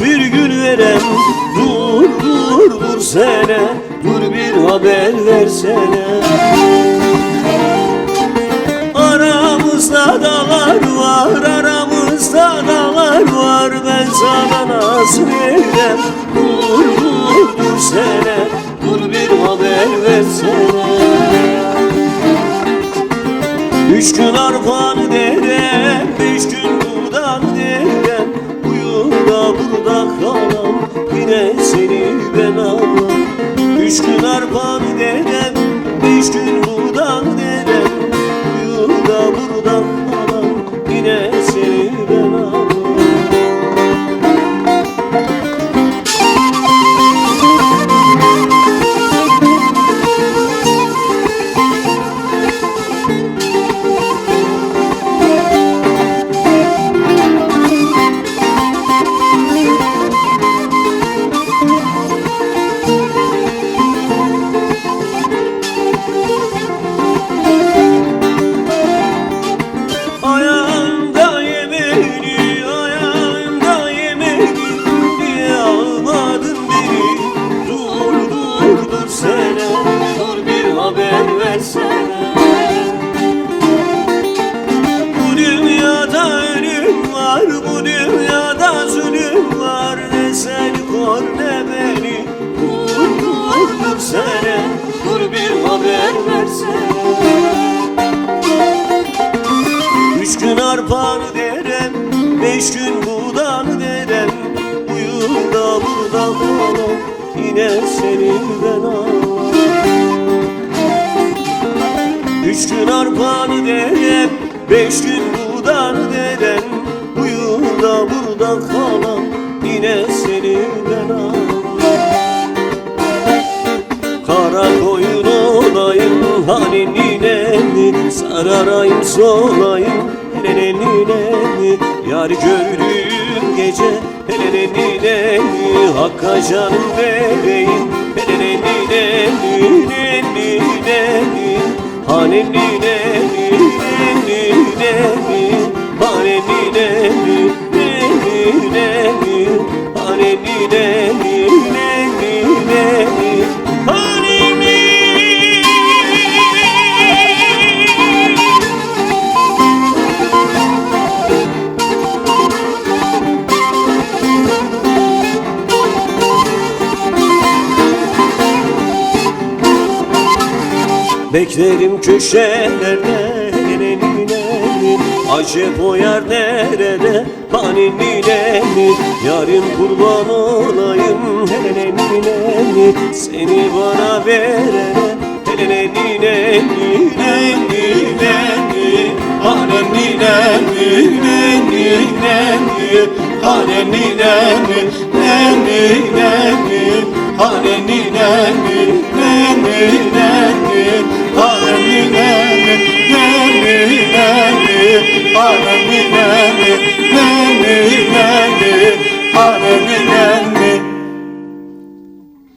bir gün verem Dur dur dur sene Dur bir haber versene Aramızda dağlar var Aramızda dağlar var. Ben sana nasıl verem Dur dur dur sene Dur bir haber versene Üç gün arpan ne beni. Dur dur dur sene, dur bir haber versene Üç gün arpanı derem, beş gün buğdanı derem Uyuda burada kalan, yine seni ben ağlam Üç gün arpanı derem, beş gün buğdanı derem Uyuda burada kalan, yine seni ben ağlam Kara koyun olayım hani nineni Sararayım solayım hele nineni Yar gördüğüm gece hele nineni Hakka canım vereyim hele nineni nineni Hani nineni nineni Hani nineni nineni Beklerim köşelerde Acep o yer nerede? Paninini Yarın kurban olayım neneni Seni bana verene neneni neneni Haneni neni neni neni Haneni Haneni neni neni neni Haneni